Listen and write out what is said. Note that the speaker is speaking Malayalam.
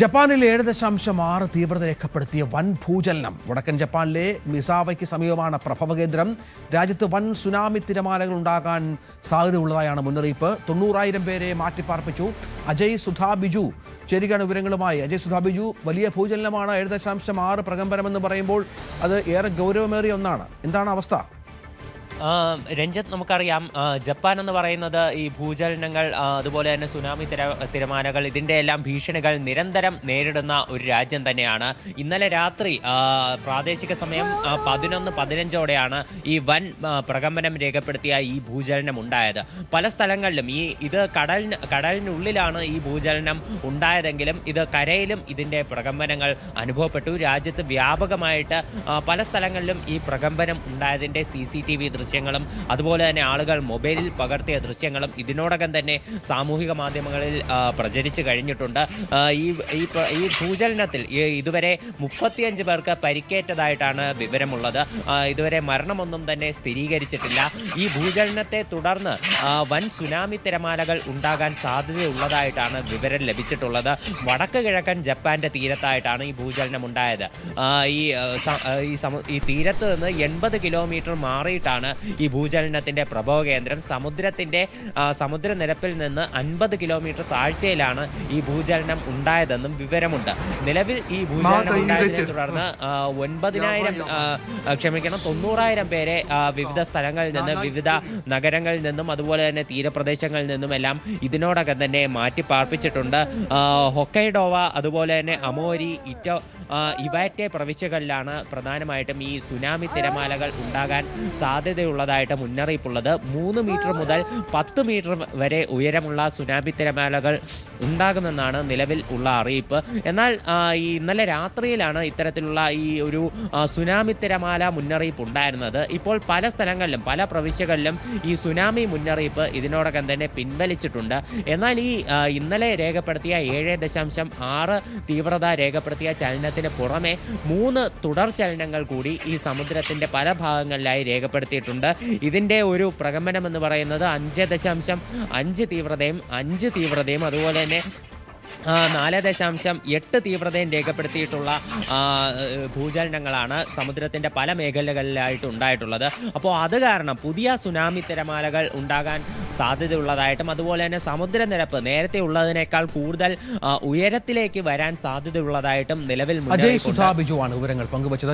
ജപ്പാനിൽ ഏഴ് ദശാംശം ആറ് തീവ്രത രേഖപ്പെടുത്തിയ വൻ ഭൂചലനം. വടക്കൻ ജപ്പാനിലെ മിസാവയ്ക്ക് സമീപമാണ് പ്രഭവകേന്ദ്രം രാജ്യത്ത് വൻ സുനാമി തിരമാലകൾ ഉണ്ടാകാൻ സാധ്യതയുള്ളതായാണ് മുന്നറിയിപ്പ്. തൊണ്ണൂറായിരം പേരെ മാറ്റിപ്പാർപ്പിച്ചു. അജയ് സുധാ ബിജു. ചേരുകയാണ് വിവരങ്ങളുമായി. അജയ് സുധാ ബിജു വലിയ ഭൂചലനമാണ് ഏഴ് ദശാംശം ആറ് പ്രകമ്പനമെന്ന് പറയുമ്പോൾ അത് ഏറെ ഗൗരവമേറിയ ഒന്നാണ്. എന്താണ് അവസ്ഥ? രഞ്ജിത്ത് നമുക്കറിയാം ജപ്പാൻ എന്ന് പറയുന്നത് ഈ ഭൂചലനങ്ങൾ അതുപോലെ തന്നെ സുനാമി തിര തിരമാലകൾ ഇതിന്റെ എല്ലാം ഭീഷണികൾ നിരന്തരം നേരിടുന്ന ഒരു രാജ്യം തന്നെയാണ്. ഇന്നലെ രാത്രി പ്രാദേശിക സമയം പതിനൊന്ന് പതിനഞ്ചോടെയാണ് ഈ വൻ പ്രകമ്പനം രേഖപ്പെടുത്തിയ ഈ ഭൂചലനം ഉണ്ടായത്. പല സ്ഥലങ്ങളിലും ഈ ഇത് കടലിന് കടലിനുള്ളിലാണ് ഈ ഭൂചലനം ഉണ്ടായതെങ്കിലും ഇത് കരയിലും ഇതിന്റെ പ്രകമ്പനങ്ങൾ അനുഭവപ്പെട്ടു. രാജ്യത്ത് വ്യാപകമായിട്ട് പല സ്ഥലങ്ങളിലും ഈ പ്രകമ്പനം ഉണ്ടായതിന്റെ സി സി ടി വി ദൃശ്യങ്ങളും അതുപോലെ തന്നെ ആളുകൾ മൊബൈലിൽ പകർത്തിയ ദൃശ്യങ്ങളും ഇതിനോടകം തന്നെ സാമൂഹിക മാധ്യമങ്ങളിൽ പ്രചരിച്ചു കഴിഞ്ഞിട്ടുണ്ട്. ഈ ഈ ഭൂചലനത്തിൽ ഇതുവരെ മുപ്പത്തിയഞ്ച് പേർക്ക് പരിക്കേറ്റതായിട്ടാണ് വിവരമുള്ളത്. ഇതുവരെ മരണമൊന്നും തന്നെ സ്ഥിരീകരിച്ചിട്ടില്ല. ഈ ഭൂചലനത്തെ തുടർന്ന് വൻ സുനാമി തിരമാലകൾ ഉണ്ടാകാൻ സാധ്യതയുള്ളതായിട്ടാണ് വിവരം ലഭിച്ചിട്ടുള്ളത്. വടക്ക് കിഴക്കൻ ജപ്പാന്റെ തീരത്തായിട്ടാണ് ഈ ഭൂചലനം ഉണ്ടായത്. ഈ ഈ തീരത്ത് നിന്ന് എൺപത് കിലോമീറ്റർ മാറിയിട്ടാണ് ഈ ഭൂചലനത്തിന്റെ പ്രഭവകേന്ദ്രം സമുദ്രത്തിന്റെ ആ, സമുദ്രനിരപ്പിൽ നിന്ന് അൻപത് കിലോമീറ്റർ താഴ്ചയിലാണ് ഈ ഭൂചലനം ഉണ്ടായതെന്നും വിവരമുണ്ട്. നിലവിൽ ഈ ഭൂചലനം ഉണ്ടായതിനെ തുടർന്ന് ഒൻപതിനായിരം ക്ഷമിക്കണം തൊണ്ണൂറായിരം പേരെ വിവിധ സ്ഥലങ്ങളിൽ നിന്ന് വിവിധ നഗരങ്ങളിൽ നിന്നും അതുപോലെ തന്നെ തീരപ്രദേശങ്ങളിൽ നിന്നും എല്ലാം ഇതിനോടകം തന്നെ മാറ്റി പാർപ്പിച്ചിട്ടുണ്ട്. ഹൊക്കൈഡോവ അതുപോലെ തന്നെ അമോരി ഇറ്റോ ഇവാറ്റെ പ്രവിശ്യകളിലാണ് പ്രധാനമായിട്ടും ഈ സുനാമി തിരമാലകൾ ഉണ്ടാകാൻ സാധ്യതയുള്ളതായിട്ട് മുന്നറിയിപ്പുള്ളത്. മൂന്ന് മീറ്റർ മുതൽ പത്ത് മീറ്റർ വരെ ഉയരമുള്ള സുനാമി തിരമാലകൾ ഉണ്ടാകുമെന്നാണ് നിലവിൽ ഉള്ള അറിയിപ്പ്. എന്നാൽ ഈ ഇന്നലെ രാത്രിയിലാണ് ഇത്തരത്തിലുള്ള ഈ ഒരു സുനാമി തിരമാല മുന്നറിയിപ്പ് ഉണ്ടായിരുന്നത്. ഇപ്പോൾ പല സ്ഥലങ്ങളിലും പല പ്രവിശ്യകളിലും ഈ സുനാമി മുന്നറിയിപ്പ് ഇതിനോടകം തന്നെ പിൻവലിച്ചിട്ടുണ്ട്. എന്നാൽ ഈ ഇന്നലെ രേഖപ്പെടുത്തിയ ഏഴ് ദശാംശം ആറ് തീവ്രത രേഖപ്പെടുത്തിയ ചലനത്തിന് പുറമെ മൂന്ന് തുടർ ചലനങ്ങൾ കൂടി ഈ സമുദ്രത്തിന്റെ പല ഭാഗങ്ങളിലായി രേഖപ്പെടുത്തിയിട്ടുണ്ട്. ഇതിന്റെ ഒരു പ്രകമ്പനം എന്ന് പറയുന്നത് അഞ്ച് ദശാംശം അഞ്ച് തീവ്രതയും അഞ്ച് തീവ്രതയും അതുപോലെ തന്നെ ആ, നാല് ദശാംശം എട്ട് തീവ്രതയും രേഖപ്പെടുത്തിയിട്ടുള്ള ഭൂചലനങ്ങളാണ് സമുദ്രത്തിന്റെ പല മേഖലകളിലായിട്ട് ഉണ്ടായിട്ടുള്ളത് അപ്പോൾ അത് കാരണം പുതിയ സുനാമി തിരമാലകൾ ഉണ്ടാകാൻ സാധ്യതയുള്ളതായിട്ടും അതുപോലെ തന്നെ സമുദ്രനിരപ്പ് നേരത്തെ ഉള്ളതിനേക്കാൾ കൂടുതൽ ഉയരത്തിലേക്ക് വരാൻ സാധ്യതയുള്ളതായിട്ടും നിലവിൽ അജയ് മുന്നറിയിപ്പുണ്ട്. സുധാ ബിജു വിവരങ്ങൾ പങ്കുവച്ചത്